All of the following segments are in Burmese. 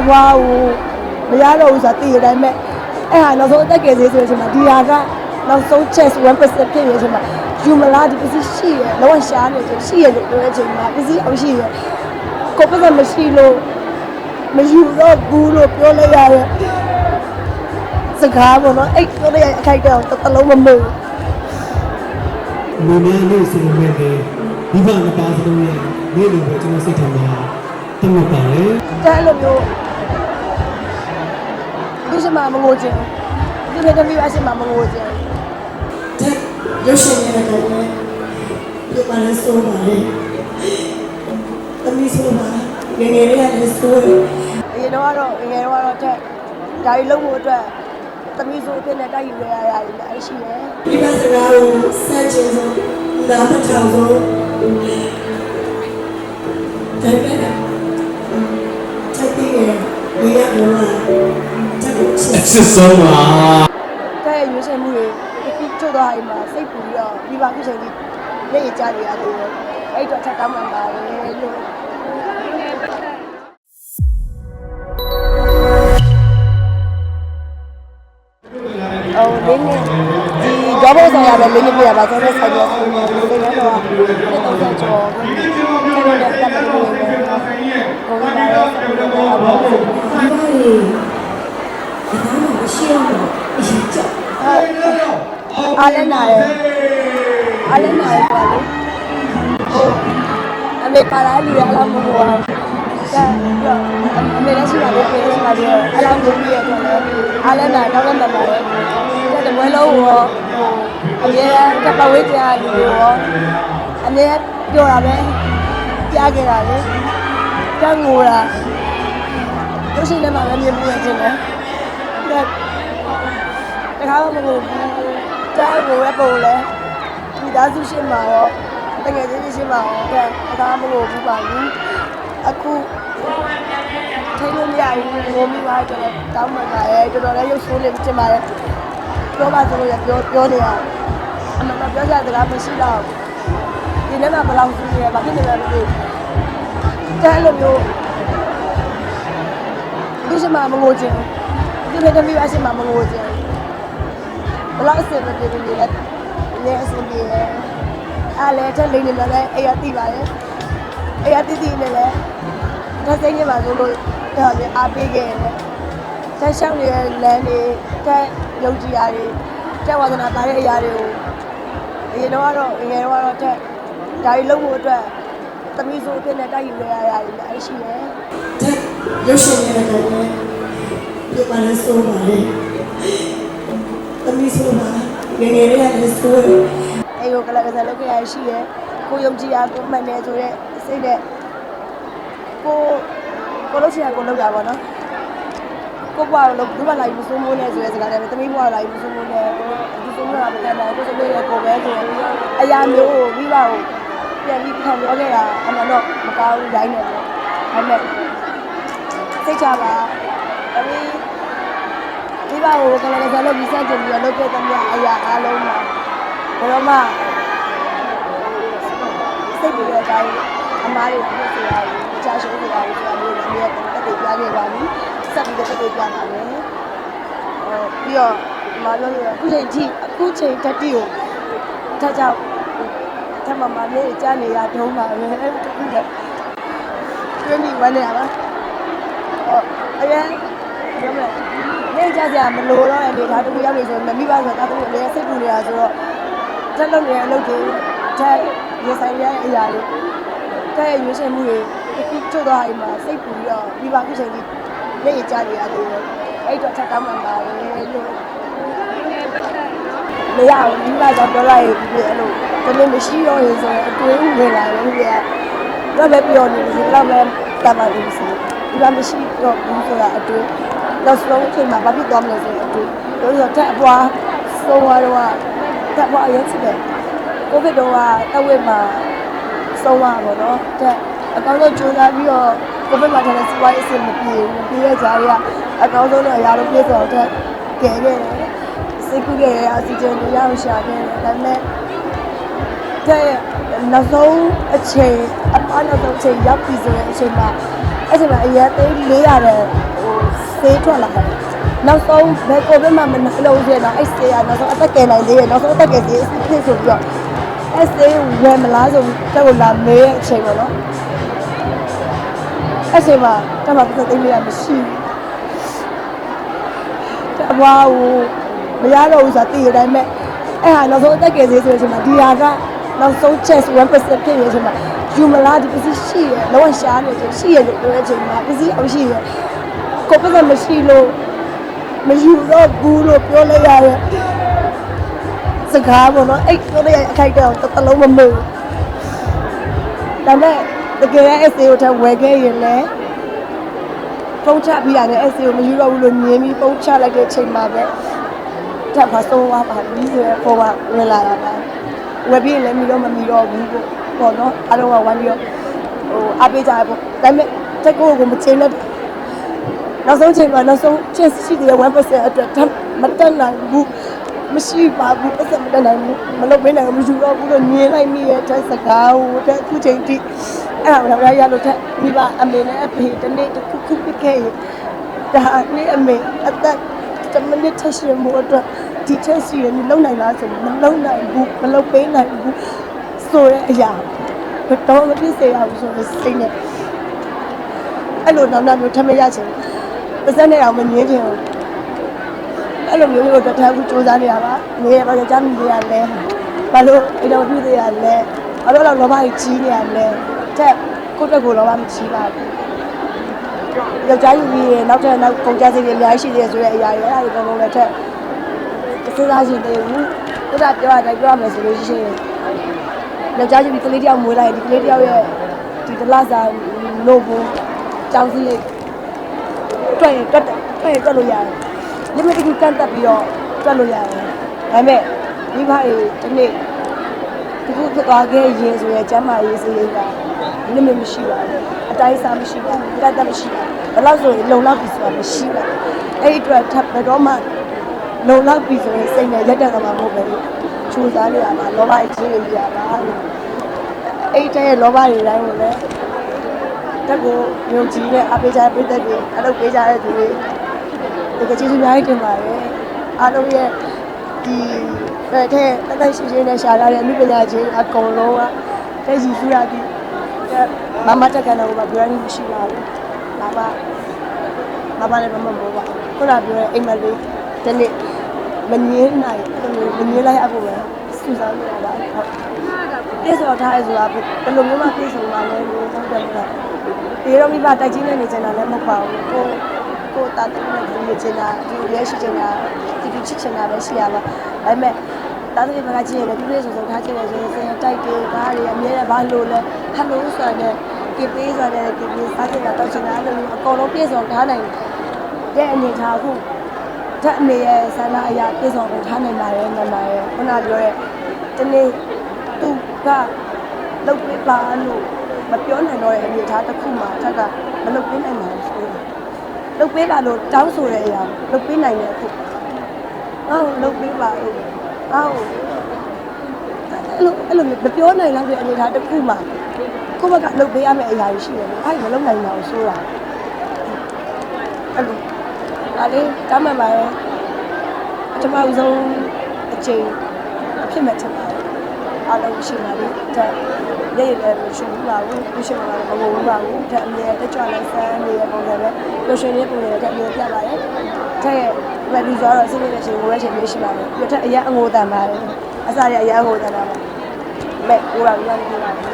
အဘွားကိုမရတော့ဘူးဆိုတာသိရတဲ့အတိုင်းမဲ့အဲ့ဟာနောက်ဆုံးအသက်ကယ်သေးဆိုတဲ့အချိန်မှာဒီဟာကနောက်ဆုံး chance 1%ဖြစ်နေတဲ့အချိန်မှာယူမလားဒီပစ္စည်းရှိရလောကရှားနေတယ်ရှိရလို့ပြောတဲ့အချိန်မှာပစ္စည်းအောင်ရှိရကိုပစ္စည်းမရှိလို့မယူတော့ဘူးလို့ပြောလိုက်ရတဲ့စကားပေါ့နော်အဲ့ပြောလိုက်ရတဲ့အခိုက်အတန့်ကိုတစ်လုံးမမေ့ဘူးလူများလို့ဆိုမဲ့ဒီဒီဘာနှစ်ပါးစလုံးရဲ့နေ့လိုပဲကျွန်တော်စိတ်ထဲမှာတတ်မှတ်ပါတယ်တဲ့အဲ့လိုမျိုး ဒီစမှာမငိုချင်ဘူးဒီနေ့တမီးပါစမှာမငိုချင်ဘူးတဲ့ရုပ်ရှင်ရဲ့တော့ပဲဒီမှာလည်းဆိုပါလေတမီးဆိုပါငယ်ငယ်လေးကလည်းဆိုတယ်အရင်တော့ကတော့ငယ်တော့ကတော့တက်ဒါကြီးလုံးဖို့အတွက်သမီးဆိုအဖြစ်နဲ့တိုက်ယူရရရတယ်အဲ့ရှိတယ်ဒီမှာစကားကိုစัจကျင်ဆုံးနားမထောင်ဆုံးတဲ့ပဲချက်ပြီးရင်ဒီရတော့ချက်ကိုချအ စ်စစ်ဆုံးပါတဲ့ရွေးချယ်မှုတွေဒီချုပ်သွားရင်မှာစိတ်ပူပြီးတော့ဒီပါခုချိန်ကြီးလက်ရကြနေရတယ်အဲ့တော့ချက်တောင်းမှန်ပါတယ်လို့အော်ဒီနေ့ဒီဂျောဘဆိုင်ရပဲလေးနှစ်ပြရပါကျွန်တော်ဆိုင်ရဆိုတော့ဒီနေ့တော့ဒီတော့ကျော်ကျွန်တော်လည်းတက်လို့ပဲကိုယ်ကလည်းကိုယ်ကလည်း ဒီပါလေဒီမှာမရှိအောင်အရင်ကြောက် အားလည်းနာတယ်အားလည်းနာတယ်ကွာလေအမေပါလာလူရအလားမဟုတ်ဘူးဒါပြီးတော့အမေလည်းရှိတာပဲပြေးရှိတာပြီးတော့အလားမဟုတ်ဘူးရတော့လေအားလည်းနာတော့လည်းမပါတယ်ဒါတပွဲလုံးရောအမြဲတမ်းကပဝေးကြလူတွေရောအမြဲပြောတာပဲကြားခဲ့တာလေတန်းငိုတာတို့ရှိနေမှာပဲမြင်မှုရခြင်းတယ်ဒါတခါမှမဟုတ်ဘူး ကြားကိုပဲပုံလဲဒီသားစုရှိမှာရောတကယ်ချင်းရှိမှာရောတဲ့တခါမှမဟုတ်ဘူးပါဘူးအခုထိလို့မရဘူးငိုမိပါကြတော့တောင်းမှလာရဲတော်တော်လေးရုပ်ဆိုးနေချင်ပါတယ်ပြောပါဆိုလို့ရပြောပြောနေရအမှန်တော့ပြောကြတဲ့ကမရှိတော့ဒီနေ့မှဘယ်လောက်ဆိုရဘာဖြစ်နေလဲမသိဘူးတဲ့လိုမျိုးဒီစမှာမငိုချင်ဘူးဒီနေ့တမီးပါစမှာမငိုချင် ဘယ်လောက်အဆင်မပြေဘူးလေလည်းအဆင်ပြေတယ်အားလည်းတက်လိမ့်နေမှာလည်းအဲ့ရသိပါရဲ့အဲ့ရသိသိနေလဲတက်စိမ့်နေပါဆိုလို့ဒါပဲအားပေးခဲ့တယ်တက်ရှောင်းနေတဲ့လမ်းတွေတက်ယုံကြည်ရာတွေတက်ဝါသနာပါတဲ့အရာတွေကိုအရင်တော့ကတော့ငယ်တော့ကတော့တက်ဒါကြီးလုံးဖို့အတွက်သမီးဆိုအဖြစ်နဲ့တိုက်ယူရရရတယ်အဲ့ရှိတယ်တဲ့ရုပ်ရှင်ရဲ့တော့ပဲဒီမှာလည်းဆိုပါလေ တမီးဆိုပါငယ်ငယ်လေးကလည်းဆိုတယ်အဲ့ကိုကလကစားလုပ်ခဲ့ရရှိရဲကိုယုံကြည်ရကိုမှန်တယ်ဆိုတော့စိတ်နဲ့ကိုကိုလို့ရှိရကိုလောက်တာပေါ့နော်ကိုဘွားလို့ဘူးမလာဘူးစိုးမိုးနေဆိုတဲ့စကားတွေတမီးဘွားလာဘူးစိုးမိုးနေဒီစိုးမိုးတာပဲတဲ့ကိုစိုးမိုးရကိုပဲဆိုအရာမျိုးကိုပြီးပါကိုပြန်ပြီးခံပြောခဲ့တာအမှန်တော့မကောင်းဘူးတိုင်းနေတယ်ဒါပေမဲ့စိတ်ချပါတမီးဒီ ပါကိုကလကစားလုပ်ပြီးစကြင်ပြီးလုပ်ခဲ့တဲ့အရာအားလုံးမှာဘယ်တော့မှစိတ်ပြတဲ့အတိုင်းအမားတွေဖြစ်စီရဘူးအချာရှိုးနေတာဆိုတာမျိုးလည်းအမြဲတမ်းတက်တည်ပြခဲ့ပါပြီဆက်ပြီးတော့တက်တည်ပြပါမယ်အဲပြီးတော့ဒီမှာပြောလို့အခုချိန်ထိအခုချိန်တက်တီကိုထပ်ကြောက်ထပ်မမလေးကြားနေရတုံးပါပဲအဲ့ဒါတခုလည်းတွင်းပြီးဝင်နေရပါဟောအရင်ပြောမ လဲနေကြကြမလို့တော့အနေဒါတခုရောက်နေဆိုမမိပါဆိုတာတူလည်းစိတ်ပူနေတာဆိုတော့တက်လို့နေတဲ့အလုပ်တွေတက်ရဆိုင်ရတဲ့အရာတွေတက်ရဲ့ရွေးချယ်မှုတွေဒီချုပ်သွားရင်မှာစိတ်ပူပြီးတော့ဒီပါခုချိန်ကြီးလက်ရကြနေရတယ်အဲ့တော့ချက်တောင်းမှန်ပါတယ်လို့မရဘူးဒီမှာတော့ပြောလိုက်ပြီအဲ့လိုတမင်မရှိတော့ရင်ဆိုရင်အတွင်းဝင်လာတယ်ဒီကတော့ပဲပြောနေတယ်ဒီတော့ပဲတတ်ပါလိမ့်စီဒီကမရှိတော့ဘူးဆိုတာအတွ င်းနောက်ဆုံးအချိန်မှာဘာဖြစ်သွားမလဲဆိုရင်အတွင်းလို့ဆိုတက်အပွားဆုံးသွားတော့တက်အပွားအရင်စစ်တယ်ကိုဗစ်တော့ကတဝက်မှာဆုံးသွားပါတော့တက်အကောင်းဆုံးကြိုးစားပြီးတော့ကိုဗစ်မှာထားတဲ့စီးပွားရေးအဆင်မပြေဘူးပြေးရကြရအကောင်းဆုံးတော့အရာတော့ပြေးဆိုတော့တက်ကဲခဲ့တယ်စိတ်ကူးခဲ့ရအစီအစဉ်တွေရအောင်ရှာခဲ့တယ်ဒါပေမဲ့တဲ့နောက်ဆုံးအချိန်အပန်းနောက်ဆုံးအချိန်ရောက်ပြီဆိုတဲ့အချိန်မှာအဲ့ဒီမှာအရင်သိ400တဲ့ဟို ဆေးထွက်လာတယ်နောက်ဆုံးဘယ်ကိုဘယ်မှမနှလုံးစေတော့အဲ့ဆေးကနောက်ဆုံးအသက်ကယ်နိုင်သေးတယ်နောက်ဆုံးအသက်ကယ်သေးဖြစ်ဆိုပြီးတော့အဲ့ဆေးဝယ်မလားဆိုပြီးတက်ကိုလာမေးတဲ့အချိန်ပေါ့နော်အဲ့ချိန်မှာတက်မှာပတ်သက်သိရမရှိဘူးတဘွားကိုမရတော့ဘူးဆိုတာသိရတဲ့အမဲ့အဲ့ဟာနောက်ဆုံးအသက်ကယ်သေးဆိုတဲ့အချိန်မှာဒီဟာကနောက်ဆုံး chance 1%ဖြစ်နေတဲ့အချိန်မှာယူမလားဒီပစ္စည်းရှိရလောကရှားနေတယ်ရှိရလို့ပြောတဲ့အချိန်မှာပစ္စည်းအောင်ရှိရ ကိုပစ္စည်းမရှိလို့မယူတော့ဘူးလို့ပြောလိုက်ရတယ်စကားပေါ့နော်အဲ့ပြောလိုက်ရအခိုက်တော့တစ်လုံးမမေ့ဒါပေမဲ့တကယ်ရဲ့ essay ကိုထပ်ဝယ်ခဲ့ရင်လည်းပုံချပြီးရတယ် essay ကိုမယူတော့ဘူးလို့မြင်ပြီးပုံချလိုက်တဲ့အချိန်မှာပဲထပ်ပါဆုံးသွားပါပြီဆိုရယ်ပေါ်ပါဝင်လာတာပါဝယ်ပြီးရင်လည်းမီတော့မမီတော့ဘူးပေါ့ပေါ့နော်အားလုံးကဝမ်းပြီးတော့ဟိုအားပေးကြရပေါ့ဒါပေမဲ့တက်ကိုကိုမချိန်နဲ့ နောက်ဆုံးချိန်မှာနောက်ဆုံးချက်ရှိတဲ့1%အတွက်ထပ်မတက်နိုင်ဘူးမရှိပါဘူးပတ်စံမတက်နိုင်ဘူးမလုပ်ပေးနိုင်ဘူးမယူတော့ဘူးလို့မြင်လိုက်မိရဲ့တက်စကားဟိုတက်အခုချိန်ထိအဲ့ဒါတော့ရလို့ထက်မိဘအမေနဲ့အဖေတနေ့တစ်ခုခုပြခဲ့ရင်ဒါနေ့အမေအသက်တမနစ်ထက်ရှင်မှုအတွက်ဒီချက်စီရင်လုံနိုင်လားဆိုမလုံနိုင်ဘူးမလုပ်ပေးနိုင်ဘူးဆိုတဲ့အရာဘယ်တော့မဖြစ်စေရဘူးဆိုတော့စိတ်နဲ့အဲ့လိုတော့မျိုးထမရချင် ပါစက်နဲ့အောင်မငင်းချင်ဘူးအဲ့လိုမျိုးမျိုးတော့တခါခုစူးစမ်းနေရပါငယ်ရပါကြမ်းနေရလဲဘာလို့အဲ့တော့ပြုသေးရလဲဘာလို့တော့လောဘကြီးကြီးနေရလဲတဲ့ကိုယ့်တက်ကိုလောဘမကြီးပါဘူးယောက်ျားယူပြီးရင်နောက်ထပ်နောက်ကုန်ကြစိတ်တွေအများကြီးရှိသေးတယ်ဆိုတဲ့အရာတွေအဲ့ဒါတွေအကုန်လုံးလည်းထက်စဉ်းစားရှင်သေးဘူးကိုယ်ကပြောရတိုင်းပြောရမယ်ဆိုလို့ရှိရင်ယောက်ျားယူပြီးကလေးတယောက်မွေးလိုက်ရင်ဒီကလေးတယောက်ရဲ့ဒီတလားစာလို့ဘူးကြောင်စီလေး တွေ့ရင်တက်တွေ့ရင်တက်လို့ရတယ်။ limit တစ်ခုကန့်တက်ပြီးတော့တက်လို့ရတယ်။ဒါပေမဲ့မိဘတွေဒီနေ့ဒီခုဖြစ်သွားခဲ့ရင်ဆိုရင်ကျမ်းမာရေးစရိတ်က limit မရှိပါဘူး။အတိုင်းအစားမရှိပါဘူး။ကန့်တက်မရှိပါဘူး။ဘယ်လောက်ဆိုရင်လုံလောက်ပြီဆိုတာမရှိပါဘူး။အဲ့ဒီအတွက်ထပ်ဘယ်တော့မှလုံလောက်ပြီဆိုရင်စိတ်နဲ့ရက်တက်မှာမဟုတ်ပဲ။ချူစားနေရမှာလောဘအချင်းကြီးရပါလို့။အဲ့ဒီတဲ့လောဘတွေတိုင်းကိုလည်းတ က်ကိုယုံကြည်တဲ့အပေးကြတဲ့ပြည်သက်တွေအလုပ်ပေးကြတဲ့သူတွေတကယ်ကျေးဇူးများတင်ပါတယ်အားလုံးရဲ့ဒီဘက်ထဲတက်တက်ရှိရှိနဲ့ရှာလာတဲ့အမှုပညာချင်းအကုန်လုံးကတက်ရှိစုရသည်မမတက်ကန်တော့ဘာပြောရင်းမရှိပါဘူးဘာမှဘာမှလည်းမမမိုးပါခုနပြောတဲ့အိမ်မလေးဒီနေ့မငင်းနိုင်မငင်းလိုက်အဖို့ပဲစူးစမ်းနေတာပါဟုတ်ပြေစော်ထားရဲဆိုတာဘယ်လိုမျိုးမှပြေဆုံးမှာလဲလို့ဟုတ်တယ်လား ဒီတော့မိဘတိုက်ချင်းနေနေကြတာလည်းမဟုတ်ပါဘူးကိုကိုတာတူနဲ့ဒီလိုချင်တာဒီလိုရရှိချင်တာဒီလိုချစ်ချင်တာပဲရှိရပါဒါပေမဲ့တာတူဘက်ကကြည့်ရတယ်ပြည့်ပြည့်စုံစုံထားချင်တယ်ဆိုရင်စင်တိုက်တွေဘာတွေအမြဲတမ်းဘာလို့လဲဟယ်လိုဆိုတဲ့ကိပေးဆိုတဲ့ကိပေးစားချင်တာတောက်ချင်တာအဲ့လိုမျိုးအကုန်လုံးပြည့်စုံထားနိုင်တဲ့အနေထားခုဓာတ်အမေရဲ့ဆန္ဒအရာပြည့်စုံကိုထားနိုင်ပါတယ်ညီမရဲ့ခုနပြောတဲ့ဒီနေ့သူကလုတ်ပေးပါလို့ မပြောနိုင်တော့တဲ့အနေအထားတစ်ခုမှထက်ကမလုတ်ပေးနိုင်ပါဘူးဆိုတော့လုတ်ပေးပါလို့တောင်းဆိုတဲ့အရာလုတ်ပေးနိုင်တဲ့အခုအော်လုတ်ပေးပါလို့အော်အဲ့လိုအဲ့လိုမပြောနိုင်တော့တဲ့အနေအထားတစ်ခုမှကိုယ့်ဘက်ကလုတ်ပေးရမယ့်အရာတွေရှိတယ်လေအဲ့ဒါမလုတ်နိုင်တော့ဆိုတာအဲ့လိုဒါလေးတမ်းမှန်ပါရဲ့ပထမဦးဆုံးအချိန်အဖြစ်မဲ့ချက်ပါတယ်အားလုံးရှိပါလိမ့် တဲ့နေ့ရက်လည်းရှင်ဘူးပါဘူးဘူးရှင်ပါတော့မဟုတ်ဘူးပါဘူးတဲ့အမြဲတက်ကြွလိုက်ဆန်းနေတဲ့ပုံစံပဲလို့ရှင်လေးပုံစံတဲ့အမြဲပြပါတယ်တဲ့ဝက်ဒီဆိုတော့စိတ်နေတဲ့ချိန်ကိုပဲချိန်မျိုးရှိပါတယ်ပြထက်အရင်အငိုတန်ပါတယ်အစားရအရင်အငိုတန်တာပါမဲ့ကိုရာပြန်ပြပါတယ်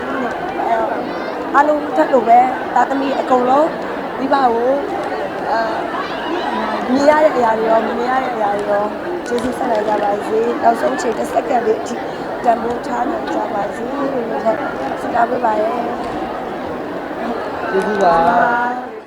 အားလုံးထက်လို့ပဲတာသမီအကုန်လုံးဒီပါကိုအာမြင်ရတဲ့အရာတွေရောမမြင်ရတဲ့အရာတွေရောကျေးဇူးဆက်နိုင်ကြပါစေနောက်ဆုံးချိန်တစ်စက္ကန့်လေးအထိတန်ဖိုးထားနိုင်ကြပါစေလို့လည်း ဆုတောင်းပေးပါရဲ့ကျေးဇူးပါ Bye.